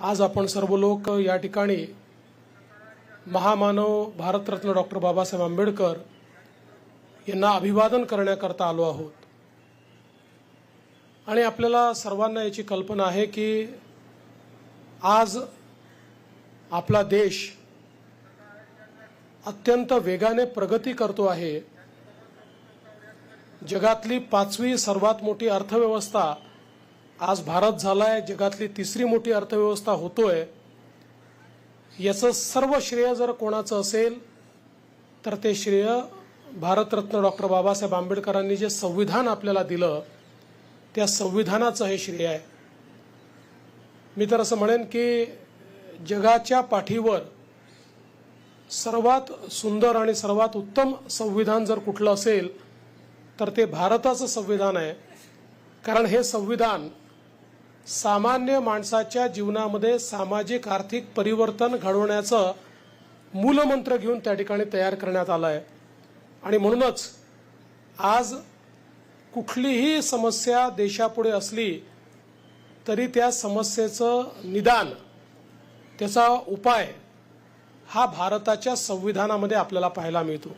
आज आपण सर्व लोक या ठिकाणी महामानव भारतरत्न डॉक्टर बाबासाहेब आंबेडकर यांना अभिवादन करण्याकरता आलो आहोत. आणि आपल्याला सर्वांना याची कल्पना आहे की आज आपला देश अत्यंत वेगाने प्रगती करतो आहे. जगातली पाचवी सर्वात मोठी अर्थव्यवस्था आज भारत झालाय जगातली तिसरी मोठी अर्थव्यवस्था होतोय. याचं सर्व श्रेय जर कोणाचं असेल तर ते श्रेय भारतरत्न डॉक्टर बाबासाहेब आंबेडकरांनी जे संविधान आपल्याला दिलं त्या संविधानाचं हे श्रेय आहे. मी तर असं म्हणेन की जगाच्या पाठीवर सर्वात सुंदर आणि सर्वात उत्तम संविधान जर कुठलं असेल तर ते भारताचं संविधान आहे. कारण हे संविधान सामान्य माणसाच्या जीवनामध्ये सामाजिक आर्थिक परिवर्तन घडवण्याचं मूलमंत्र घेऊन त्या ठिकाणी तयार करण्यात आलं आहे. आणि म्हणूनच आज कुठलीही समस्या देशापुढे असली तरी त्या समस्येचं निदान त्याचा उपाय हा भारताच्या संविधानामध्ये आपल्याला पाहायला मिळतो.